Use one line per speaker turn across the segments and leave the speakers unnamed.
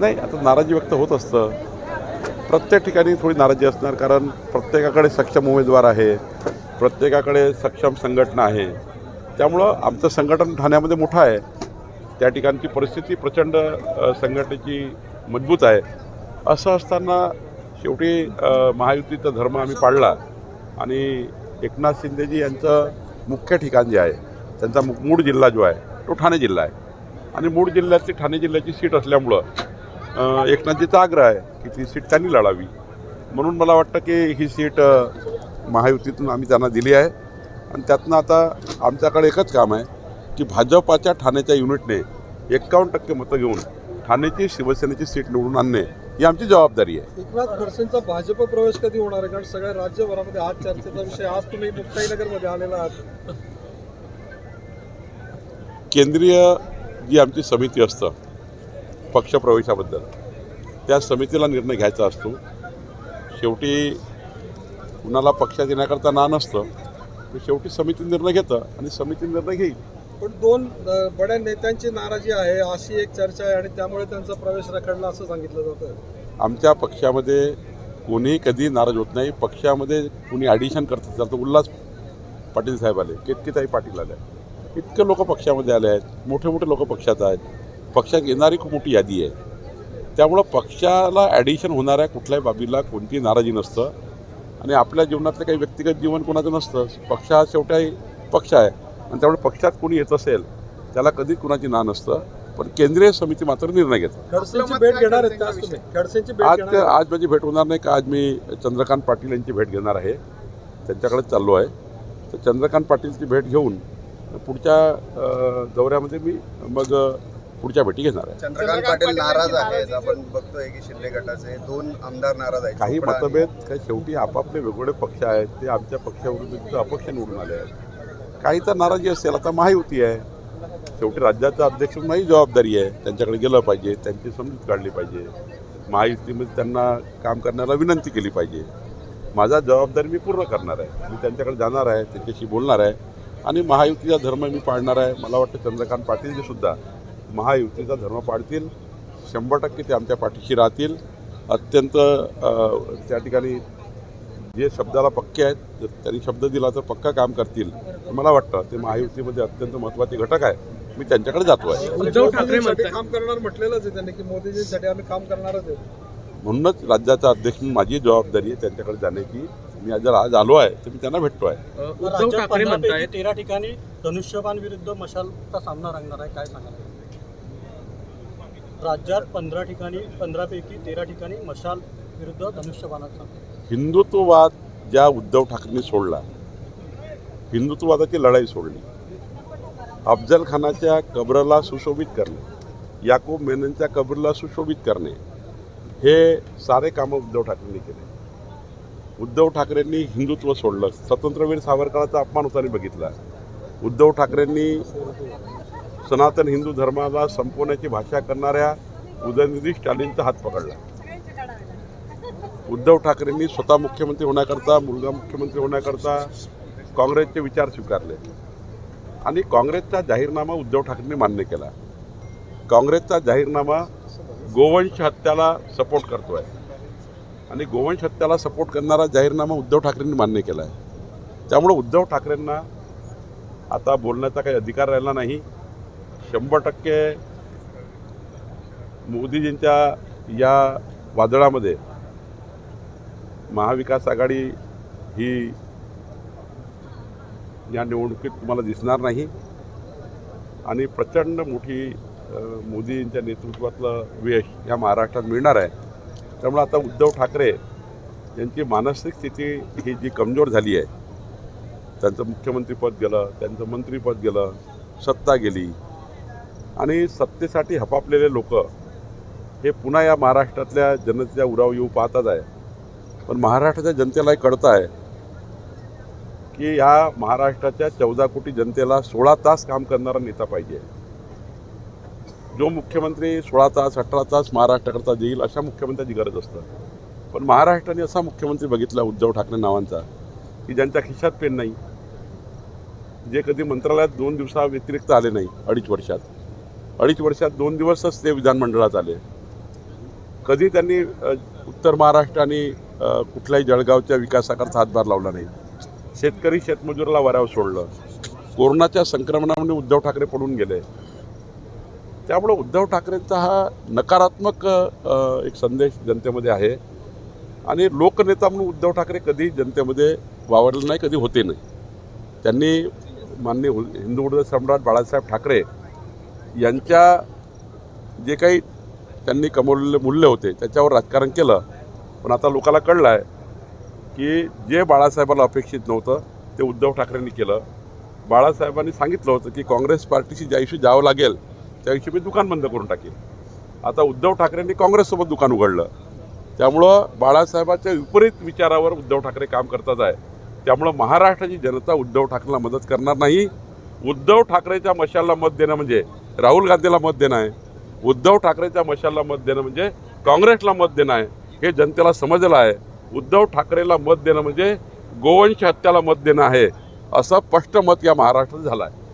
नाही आता नाराजी व्यक्त होत असतं. प्रत्येक ठिकाणी थोडी नाराजी असणार कारण प्रत्येकाकडे सक्षम उमेदवार आहे प्रत्येकाकडे सक्षम संघटना आहे. त्यामुळं आमचं संघटन ठाण्यामध्ये मोठं आहे. त्या ठिकाणची परिस्थिती प्रचंड संघटनेची मजबूत आहे. असं असताना शेवटी महायुतीचा धर्म आम्ही पाळला आणि एकनाथ शिंदेजी यांचं मुख्य ठिकाण जे आहे त्यांचा मु- मूळ जिल्हा जो आहे तो ठाणे जिल्हा आहे. आणि मूळ जिल्ह्यातली ठाणे जिल्ह्याची सीट असल्यामुळं एकनाथजीचा आग्रह आहे की ती सीट त्यांनी लढावी. म्हणून मला वाटतं की ही सीट महायुतीतून आम्ही त्यांना दिली आहे. आणि त्यातनं आता आमच्याकडे एकच काम आहे की भाजपाच्या ठाण्याच्या युनिटने एक्कावन्न टक्के मतं घेऊन ठाण्याची शिवसेनेची सीट निवडून आणणे ही आमची जबाबदारी आहे.
एकनाथ खडसेंचा भाजप प्रवेश कधी होणार आहे? कारण सगळ्या राज्यभरामध्ये आज चर्चेचा विषय आज तुम्ही मुक्ताईनगरमध्ये आलेला आहात.
केंद्रीय जी आमची समिती असतं पक्षप्रवेशाबद्दल. त्या समितीला निर्णय घ्यायचा असतो. शेवटी कुणाला पक्षात येण्याकरता ना नसतं तर शेवटी समिती निर्णय घेतं आणि समिती निर्णय घेईल.
पण दोन बड्या नेत्यांची नाराजी आहे अशी एक चर्चा आहे आणि त्यामुळे त्यांचा प्रवेश रखडला असं सांगितलं जातं
आमच्या पक्षामध्ये कोणीही कधी नाराज होत नाही. पक्षामध्ये कुणी ॲडिशन करत असेल तर उल्हास पाटील साहेब आले केतकीताई पाटील आले इतके लोक पक्षामध्ये आले आहेत मोठे मोठे लोक पक्षात आहेत. पक्षात येणारी खूप मोठी यादी आहे. त्यामुळं पक्षाला ॲडिशन होणाऱ्या कुठल्याही बाबीला कोणती नाराजी नसतं. आणि आपल्या जीवनातलं काही व्यक्तिगत जीवन कोणाचं नसतं. पक्ष हा शेवटी पक्ष आहे. आणि त्यामुळे पक्षात कोणी येत असेल त्याला कधी कुणाची ना नसतं. पण केंद्रीय समिती मात्र निर्णय घेते
खडसेंची भेट घेणार आहेत का आज
आज माझी भेट होणार नाही का? आज मी चंद्रकांत पाटील यांची भेट घेणार आहे. त्यांच्याकडे चाललो आहे. तर चंद्रकांत पाटीलची भेट घेऊन पुढच्या दौऱ्यामध्ये मी मग पुढच्या भेटी घेणार आहे.
चंद्रकांत पाटील नाराज आहेत. आपण बघतोय की शिंदे गटाचे दोन आमदार नाराज आहेत.
काही मतभेद काही शेवटी आपापले वेगवेगळे पक्ष आहेत. ते आमच्या पक्षाविरुद्ध तिथं अपक्ष निवडून आले आहेत. काही तर नाराजी असेल. आता महायुती आहे. शेवटी राज्याचा अध्यक्ष माझी जबाबदारी आहे. त्यांच्याकडे गेलं पाहिजे. त्यांची समजूत काढली पाहिजे. महायुतीमध्ये त्यांना काम करण्याला विनंती केली पाहिजे. माझा जबाबदारी मी पूर्ण करणार आहे. मी त्यांच्याकडे जाणार आहे. त्यांच्याशी बोलणार आहे. आणि महायुतीचा धर्म मी पाळणार आहे. मला वाटतं चंद्रकांत पाटीलजी सुद्धा महायुतीचा धर्म पाळतील शंभर टक्के ते आमच्या पाठीशी राहतील. अत्यंत त्या ठिकाणी जे शब्दाला पक्के आहेत जर त्यांनी शब्द दिला तर पक्का काम करतील. मला वाटतं ते महायुतीमध्ये अत्यंत महत्त्वाचे घटक आहे. मी त्यांच्याकडे जातो आहे
उद्धव ठाकरेंसाठी काम करणार म्हटलेलंच आहे त्यांनी की मोदीजींसाठी आम्ही काम करणारच आहे.
म्हणूनच राज्याचा अध्यक्ष म्हणून माझी जबाबदारी आहे त्यांच्याकडे जाण्याची मी आज जर आज आलो आहे तर मी त्यांना भेटतो आहे
उद्धव ठाकरे
तेरा ठिकाणी धनुष्यबाण विरुद्ध मशालचा सामना रंगणार आहे काय सांगाल? राज्यात पंधरा ठिकाणी पंधरापैकी तेरा ठिकाणी मशाल विरुद्ध धनुष्यबाणाचा
हिंदुत्ववाद ज्या उद्धव ठाकरेंनी सोडला हिंदुत्ववादाची लढाई सोडली अफजल खानाच्या कबराला सुशोभित करणे याकूब मेननच्या कबरला सुशोभित करणे हे सारे कामं उद्धव ठाकरेंनी केले. उद्धव ठाकरेंनी हिंदुत्व सोडलं स्वतंत्रवीर सावरकरांचा अपमान होताना बघितला. उद्धव ठाकरेंनी सनातन हिंदू धर्माला संपवण्याची भाषा करणाऱ्या उदयनिधी स्टालिनचा हात पकडला. उद्धव ठाकरेंनी स्वतः मुख्यमंत्री होण्याकरता मुलगा मुख्यमंत्री होण्याकरता काँग्रेसचे विचार स्वीकारले. आणि काँग्रेसचा जाहीरनामा उद्धव ठाकरेंनी मान्य केला. काँग्रेसचा जाहीरनामा गोवंश हत्याला सपोर्ट करतो आहे आणि गोवंश हत्याला सपोर्ट करणारा जाहीरनामा उद्धव ठाकरेंनी मान्य केला आहे त्यामुळं उद्धव ठाकरेंना आता बोलण्याचा काही अधिकार राहिला नाही. शंभर टक्के मोदीजींच्या या वादळामध्ये महाविकास आघाडी ही या निवडणुकीत तुम्हाला दिसणार नाही. आणि प्रचंड मोठी मोदींच्या नेतृत्वातलं यश या महाराष्ट्रात मिळणार आहे. त्यामुळे आता उद्धव ठाकरे यांची मानसिक स्थिती ही जी कमजोर झाली आहे. त्यांचं मुख्यमंत्रीपद गेलं त्यांचं मंत्रीपद गेलं सत्ता गेली. आणि सत्तेसाठी हपापलेले लोक हे पुन्हा या महाराष्ट्रातल्या जनतेच्या उराव येऊ पाहताच आहे. पण महाराष्ट्राच्या जनतेलाही कळतं आहे की ह्या महाराष्ट्राच्या चौदा कोटी जनतेला सोळा तास काम करणारा नेता पाहिजे. जो मुख्यमंत्री सोळा तास अठरा तास महाराष्ट्राकरता देईल अशा मुख्यमंत्र्याची गरज असतं. पण महाराष्ट्राने असा मुख्यमंत्री बघितला उद्धव ठाकरे नावांचा की ज्यांच्या खिशात पेन नाही जे कधी मंत्रालयात दोन दिवसा व्यतिरिक्त आले नाही अडीच वर्षात. अडीच वर्षात दोन दिवसच ते विधानमंडळात आले. कधी त्यांनी उत्तर महाराष्ट्र आणि कुठल्याही जळगावच्या विकासाकरता हातभार लावला नाही. शेतकरी शेतमजुराला वऱ्यावर सोडलं. कोरोनाच्या संक्रमणामुळे उद्धव ठाकरे पडून गेले. त्यामुळं उद्धव ठाकरेंचा हा नकारात्मक एक संदेश जनतेमध्ये आहे. आणि लोकनेता म्हणून उद्धव ठाकरे कधी जनतेमध्ये वावरले नाही कधी होते नाही. त्यांनी माननीय हिंदू सम्राट बाळासाहेब ठाकरे यांच्या जे काही त्यांनी कमवलेले मूल्य होते त्याच्यावर राजकारण केलं. पण आता लोकाला कळलं आहे की जे बाळासाहेबाला अपेक्षित नव्हतं ते उद्धव ठाकरेंनी केलं. बाळासाहेबांनी सांगितलं होतं की काँग्रेस पार्टीशी ज्या दिवशी जावं लागेल त्या दिवशी मी दुकान बंद करून टाकेन आता उद्धव ठाकरेंनी काँग्रेससोबत दुकान उघडलं. त्यामुळं बाळासाहेबाच्या विपरीत विचारावर उद्धव ठाकरे काम करतात आहे. त्यामुळं महाराष्ट्राची जनता उद्धव ठाकरेला मदत करणार नाही. उद्धव ठाकरेच्या मशाला मत देणं म्हणजे राहुल गांधीला मत देणं आहे उद्धव ठाकरेच्या मशालला मत देणं म्हणजे काँग्रेसला मत देणं आहे हे जनतेला समजलं आहे. उद्धव ठाकरेला मत देणं म्हणजे गोवंश हत्याला मत देणं आहे असं स्पष्ट मत या महाराष्ट्रात झालं आहे.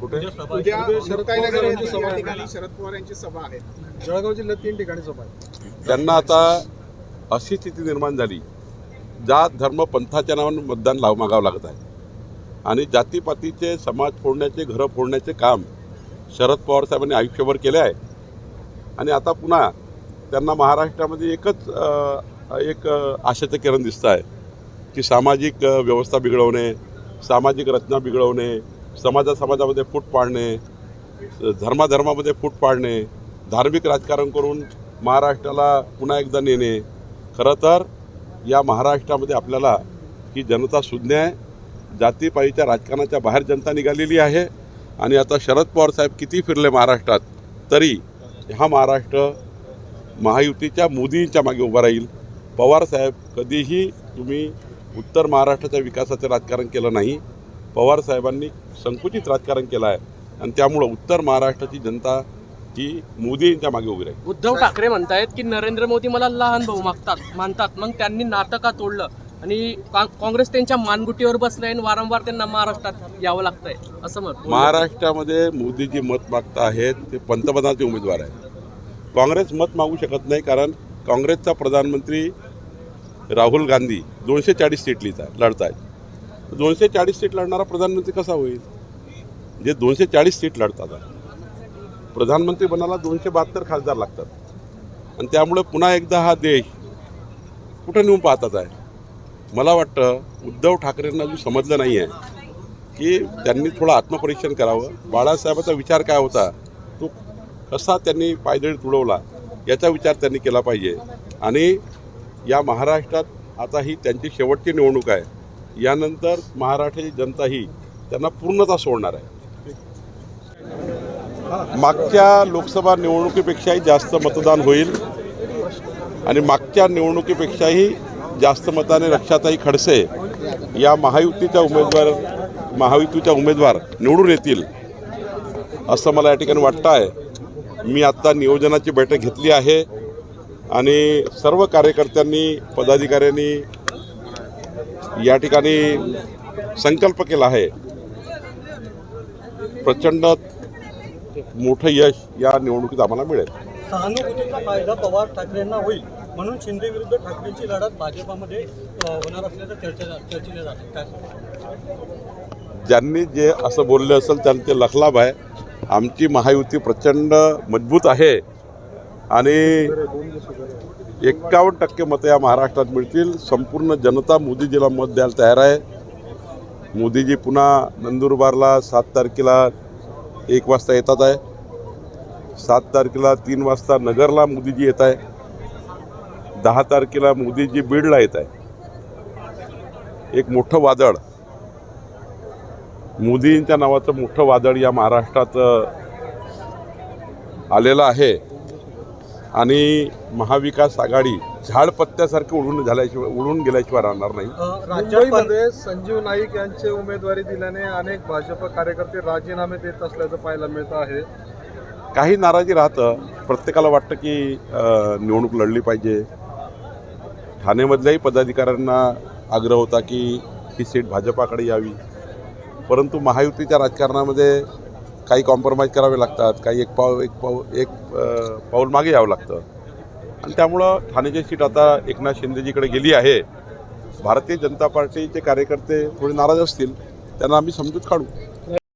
कुठे
पवार यांची सभा आहे.
ठिकाणी शरद पवार यांची सभा आहे.
जळगाव जिल्ह्यात तीन ठिकाणी सभा आहे.
त्यांना आता अशी स्थिती निर्माण झाली जात धर्म पंथाच्या नावानं मतदान लाव मागावं लागत आहे. आणि जातीपातीचे समाज फोडण्याचे घरं फोडण्याचे काम शरद पवार साहेबांनी आयुष्यभर केले आहे. आणि आता पुन्हा त्यांना महाराष्ट्रामध्ये एकच एक अ, आशेचं किरण दिसतं आहे की सामाजिक व्यवस्था बिघडवणे सामाजिक रचना बिघडवणे समाजा समाजामध्ये फूट पाडणे धर्माधर्मामध्ये फूट पाडणे धार्मिक राजकारण करून महाराष्ट्राला पुन्हा एकदा नेणे. खरं तर या महाराष्ट्रामध्ये आपल्याला ही जनता शून्य आहे. जातीपाईच्या राजकारणाच्या बाहेर जनता निघालेली आहे. आणि आता शरद पवार साहेब किती फिरले महाराष्ट्रात तरी हा महाराष्ट्र महायुतीच्या मोदींच्या मागे उभा राहील. पवार साहेब कधीही तुम्ही उत्तर महाराष्ट्राच्या विकासाचं राजकारण केलं नाही. पवार साहेबांनी संकुचित राजकारण केलं आहे. आणि त्यामुळं उत्तर महाराष्ट्राची जनता ही मोदींच्या मागे उभी राहील.
उद्धव ठाकरे म्हणतायत की नरेंद्र मोदी मला लहान भाऊ मागतात मानतात. मग त्यांनी नाटका तोडलं आणि काँग्रेस त्यांच्या मानगुटीवर बसलंय आणि वारंवार त्यांना महाराष्ट्रात यावं लागतंय असं मत.
महाराष्ट्रामध्ये मोदीजी मत मागत आहेत ते पंतप्रधानाचे उमेदवार आहेत. काँग्रेस मत मागू शकत नाही कारण काँग्रेसचा प्रधानमंत्री राहुल गांधी दोनशे चाळीस सीट लिहित आहे लढत आहेत दोनशे चाळीस सीट लढणारा प्रधानमंत्री कसा होईल? जे दोनशे चाळीस सीट लढतात. प्रधानमंत्री बनायला दोनशे बहात्तर खासदार लागतात. आणि त्यामुळे पुन्हा एकदा हा देश कुठं नेऊन पाहतात आहे? मला वाटतं उद्धव ठाकरेंना अजून समजलं नाही आहे की त्यांनी थोडं आत्मपरीक्षण करावं. बाळासाहेबाचा विचार काय होता? तो कसा त्यांनी पायदळी तुडवला? याचा विचार त्यांनी केला पाहिजे. आणि या महाराष्ट्रात आता ही त्यांची शेवटची निवडणूक आहे. यानंतर महाराष्ट्राची जनता ही त्यांना पूर्णतः सोडणार आहे. मागच्या लोकसभा निवडणुकीपेक्षाही जास्त मतदान होईल. आणि मागच्या निवडणुकीपेक्षाही जास्त मताने रक्षाताई खडसे या महायुतीच्या उमेदवार महायुतीच्या उमेदवार निवडून येतील असं मला या ठिकाणी वाटतं आहे मी आत्ता नियोजनाची बैठक घेतली आहे आणि सर्व कार्यकर्त्यांनी पदाधिकाऱ्यांनी या ठिकाणी संकल्प केला आहे. प्रचंड मोठं यश या निवडणुकीत आम्हाला मिळेल.
सहानुभूतीचा फायदा पवार ठाकरेंना होईल. म्हणून शिंदे विरुद्ध ठाकरेंची लढत भाजपामध्ये होणार असल्याचं चर्चा चर्चेले जाते. काय
ज्यांनी जे असं बोलले असेल त्यांचे ते लखलाभ आहे. आमची महायुती प्रचंड मजबूत आहे. आणि एक्कावन्न टक्के मतं या महाराष्ट्रात मिळतील. संपूर्ण जनता मोदीजीला मत द्यायला तयार आहे. मोदीजी पुन्हा नंदुरबारला सात तारखेला एक वाजता येतात आहे. सात तारखेला तीन वाजता नगरला मोदीजी येत आहे. दहा तारखेला मोदीजी बीडला येत आहे एक मोठं वादळ. मोदींच्या नावाचं मोठं वादळ या महाराष्ट्रात आलेलं आहे. आणि महाविकास आघाडी झाडपत्त्यासारखी उडून झाल्याशिवाय उडून गेल्याशिवाय राहणार नाही.
मुंबईमध्ये संजीव नाईक यांचे उमेदवारी दिल्याने अनेक भाजप कार्यकर्ते राजीनामे देत असल्याचं पाहायला मिळतं आहे.
काही नाराजी राहतं. प्रत्येकाला वाटतं की निवडणूक लढली पाहिजे. ठाणेमधल्याही पदाधिकाऱ्यांना आग्रह होता की ही सीट भाजपाकडे यावी. परंतु महायुतीच्या राजकारणामध्ये काही कॉम्प्रोमाइज करावे लागतात काही एक पाव एक पाव एक पाऊल मागे यावं लागतं. आणि त्यामुळं ठाण्याची सीट आता एकनाथ शिंदेजीकडे गेली आहे. भारतीय जनता पार्टीचे कार्यकर्ते थोडे नाराज असतील त्यांना आम्ही समजूत काढू.